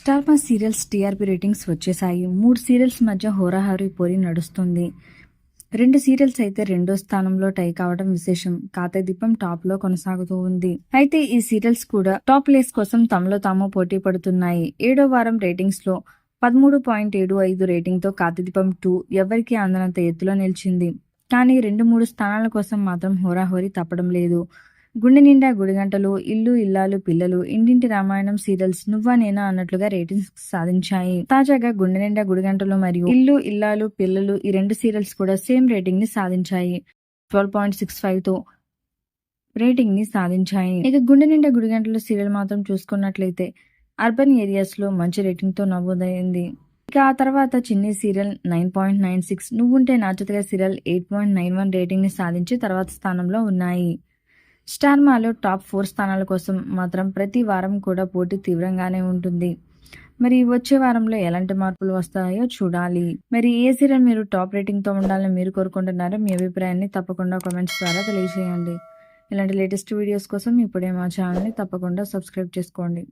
Star మా serials TRP ratings వచ్చేసాయి. మూడు సీరియల్స్ మధ్య హోరాహారి పోరి నడుస్తుంది. రెండు సీరియల్స్ అయితే రెండో స్థానంలో టై కావడం విశేషం. కాతే దీపం టాప్లో కొనసాగుతూ ఉంది. అయితే ఈ సీరియల్స్ కూడా టాప్ ప్లేస్ కోసం తమలో తాము పోటీ పడుతున్నాయి. ఏడో వారం రేటింగ్స్లో పదమూడు పాయింట్ ఏడు ఐదు రేటింగ్తో కాతిదీపం టూ ఎవరికీ అందనంత ఎత్తులో నిలిచింది. కానీ రెండు మూడు స్థానాల కోసం మాత్రం హోరాహోరీ తప్పడం లేదు. గుండె నిండా గుడిగంటలు ఇల్లు ఇల్లాలు పిల్లలు ఇంటింటి రామాయణం సీరియల్స్ నువ్వా నేనా అన్నట్లుగా రేటింగ్స్ సాధించాయి. తాజాగా గుండె నిండా గుడిగంటలు మరియు ఇల్లు ఇల్లాలు పిల్లలు ఈ రెండు సీరియల్స్ కూడా సేమ్ రేటింగ్ని సాధించాయి. ట్వెల్వ్ పాయింట్ సిక్స్ ఫైవ్తో రేటింగ్ని సాధించాయి. ఇక గుండె నిండా గుడిగంటలు సీరియల్ మాత్రం చూసుకున్నట్లయితే అర్బన్ ఏరియాస్లో మంచి రేటింగ్తో నమోదైంది ఇక ఆ తర్వాత Chinni serial nine point nine six నువ్వుంటే నాచతగా serial eight point nine one రేటింగ్ని సాధించి తర్వాత స్థానంలో ఉన్నాయి. స్టార్మాలో టాప్ ఫోర్ స్థానాల కోసం మాత్రం ప్రతి వారం కూడా పోటీ తీవ్రంగానే ఉంటుంది. మరి వచ్చే వారంలో ఎలాంటి మార్పులు వస్తాయో చూడాలి. మరి ఏ సీరియల్ మీరు టాప్ రేటింగ్తో ఉండాలని మీరు కోరుకుంటున్నారో మీ అభిప్రాయాన్ని తప్పకుండా కామెంట్స్ ద్వారా తెలియజేయండి. ఇలాంటి లేటెస్ట్ వీడియోస్ కోసం ఇప్పుడే మా ఛానల్ని తప్పకుండా సబ్స్క్రైబ్ చేసుకోండి.